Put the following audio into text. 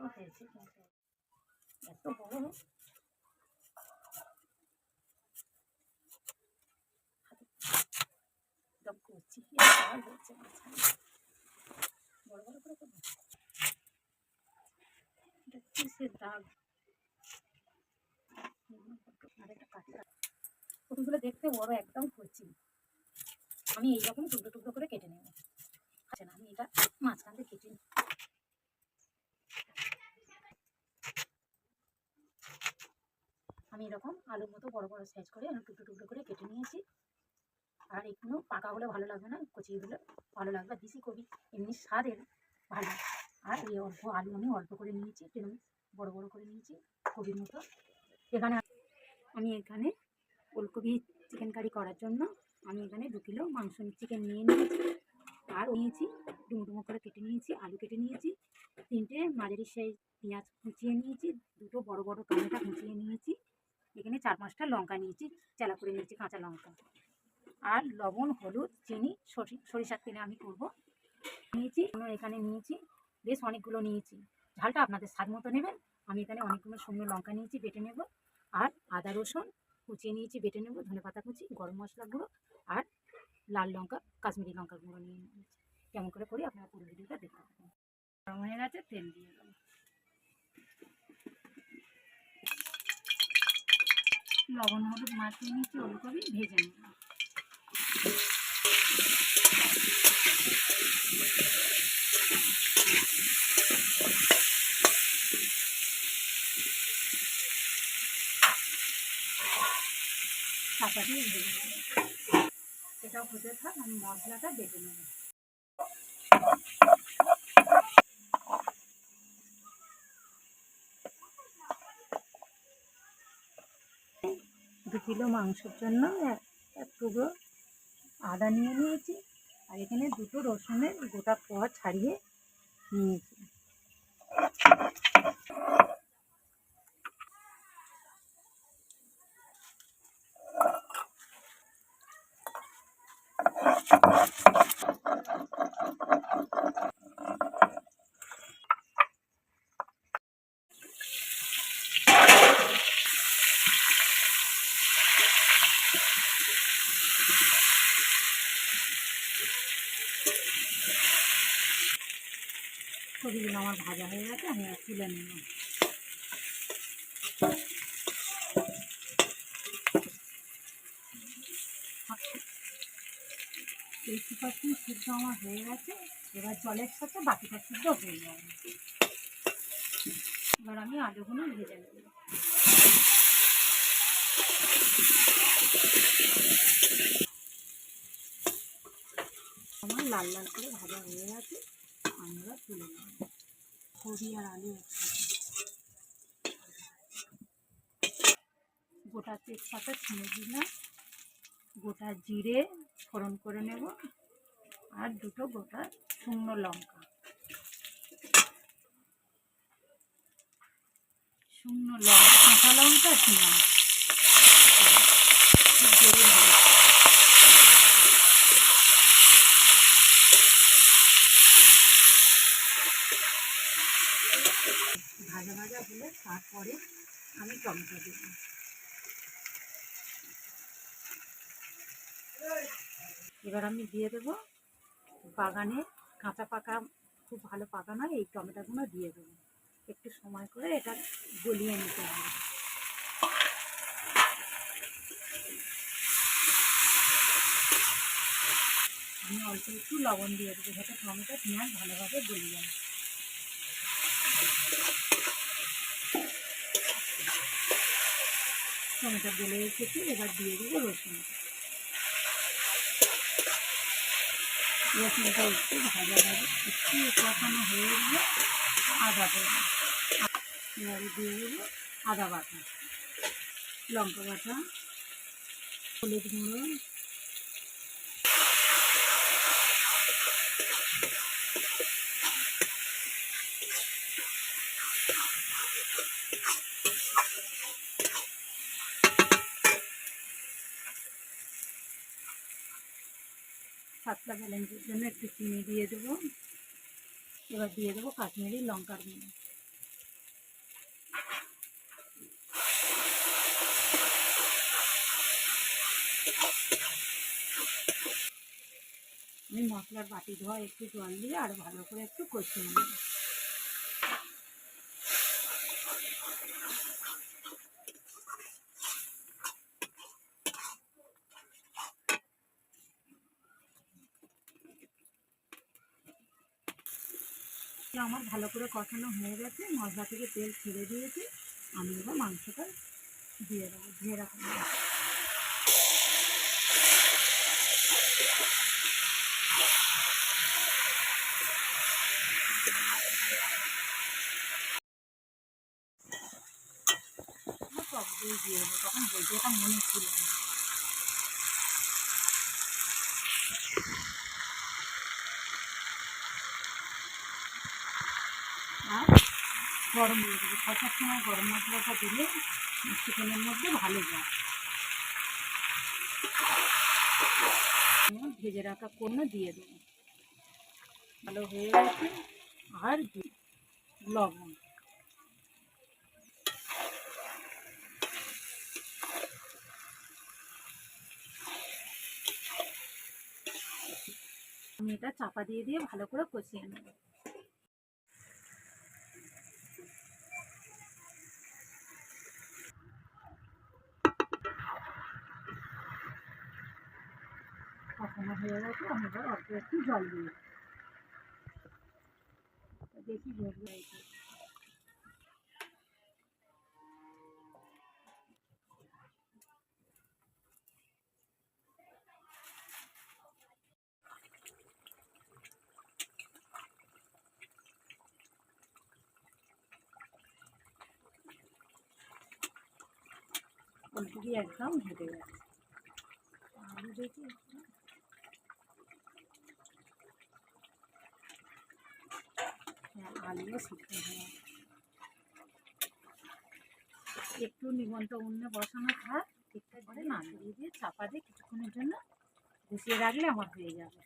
বড় হয়েছে কিন্তু এত বড়। কিসের দাগ? আর একটা দেখতে বড় একদম কচি আমি এইরকম টুকরো টুকরো করে কেটে নেব। আচ্ছা আমি এটা মাঝখান দিয়ে কেটে নিই। আমি এরকম আলুর মতো বড় বড় সাইজ করে আমি টুকরো টুকরো করে কেটে নিয়েছি। আর একটু পাকা হলে ভালো লাগবে না, কচি হলে ভালো লাগবে। দেশি কবি এমনি স্বাদের ভালো। আর এই অল্প আলু আমি অল্প করে নিয়েছি এরকম বড় বড় করে নিয়েছি কবির মতো। এখানে আমি এখানে ফুলকপি চিকেন কারি করার জন্য আমি এখানে দু কিলো মাংস চিকেন নিয়ে নিয়েছি। আর নিয়েছি ডুমো ডুমো করে কেটে নিয়েছি, আলু কেটে নিয়েছি। তিনটে মাঝারি সাইজ পেঁয়াজ কুচিয়ে নিয়েছি, দুটো বড় বড় টমেটো কুচিয়ে নিয়েছি। এখানে চার পাঁচটা লঙ্কা নিয়েছি, চেলা করে নিয়েছি কাঁচা লঙ্কা। আর লবণ, হলুদ, চিনি, সরি- সরিষার তেলে আমি করব। নিয়েছি এখানে নিয়েছি, বেশ অনেকগুলো নিয়েছি। ঝালটা আপনাদের স্বাদ মতো নেবেন। আমি এখানে অনেকগুলো শুকনো লঙ্কা নিয়েছি, বেটে নেব। আর আদা, রসুন কুচিয়ে নিয়েছি, বেটে নেব, ধনে পাতা কুচি, গরম মশলা গুঁড়ো আর লাল লঙ্কা, কাশ্মীরি লঙ্কা গুঁড়ো নিয়ে নিয়েছি। কেমন করে করি আপনারা পুরো ভিডিওটা দেখতে পাবেন গরম হয়ে গেছে, তেল দিয়ে দেবো। লবণ হলুদ মাখিয়ে নিয়েছি, ওলকপি ভেজে নেব। ভেজে এটাও হতে থাক, আমি মশলাটা বেটে নেব। দু কিলো মাংসের জন্য এক টুকরো আদা নিয়ে নিয়েছি। আর এখানে দুটো রসুনের গোটা কোয়া ছাড়িয়ে নিয়েছি। ছবিগুলো আমার ভাজা হয়ে গেছে, আমি তুলে নেব। এইটি পার্সেন্ট সিদ্ধ আমার হয়ে গেছে, এবার জলের সাথে বাকিটা সিদ্ধ হয়ে যাবে। এবার আমি আলুগুলো ভেজে নেব। আমার লাল লাল করে ভাজা হয়ে গেছে। আমরা তুলে নেব। আর আলু গোটা তেজপাতা ছিঁড়ে দিলাম। গোটা জিরে ফোড়ন করে নেব। আর দুটো গোটা শুকনো লঙ্কা। শুকনো লঙ্কা, কাঁচা লঙ্কা পেঁয়াজ। ভাজা ভাজা হলে তারপরে আমি টমেটো দেব এবার আমি দিয়ে দেবো বাগানে কাঁচা পাকা, খুব ভালো পাকা নয়, এই টমেটোগুলো দিয়ে দেবো। একটু সময় করে এটা গলিয়ে নিতে হবে। আমি অল্প একটু লবণ দিয়ে দেবো, যাতে টমেটো পেঁয়াজ ভালোভাবে গলিয়ে যায়। টমেটো গলে এসেছে, এবার দিয়ে দেবো রসুন। রসুনটা একটু ভাজা ভাজা, একটু কষানো হয়ে গেলে আদা দেবো। এবারে দিয়ে দেবো আদা বাটা, লঙ্কা বাটা, হলুদ গুঁড়ো মশলা ব্যালেন্সের জন্য একটু চিনি দিয়ে দেবো। এবার দিয়ে দেবো কাশ্মীরি লঙ্কার গুঁড়ো। আমি মশলার বাটি ধোয়া একটু জল দিয়ে আর ভালো করে একটু কষিয়ে নেব। আমার ভালো করে কষানো হয়ে গেছে। মশলা থেকে তেল ছেড়ে দিয়েছি। আমি এবার মাংসটা দিয়ে দেবো, দিয়ে রাখব। টক দই দিয়ে দেবো তখন বলতে এটা মনে ছিল না। আর গরম দিয়ে দেবো কষার সময় গরম মশলাটা দিলে চিকেনের মধ্যে ভালো যায়। ভেজে রাখা কোনো দিয়ে দেবো ভালো হয়ে গেছে। আর লবণ। আমি এটা চাপা দিয়ে দিয়ে ভালো করে কষিয়ে নেব। কষানো হয়ে গেছে আমি অল্প একটু জল দিয়ে হয়েছে ফুলকপি একদম হেঁটে গেছে। আলু দেখি একটু। হ্যাঁ আলুও সিদ্ধ হয়ে। একটু নিমন্ত উন্নে বসানো থাক, ঠিকঠাক করে নাড়িয়ে দিয়ে চাপা দিয়ে কিছুক্ষণের জন্য বসিয়ে রাখলে আমার হয়ে যাবে।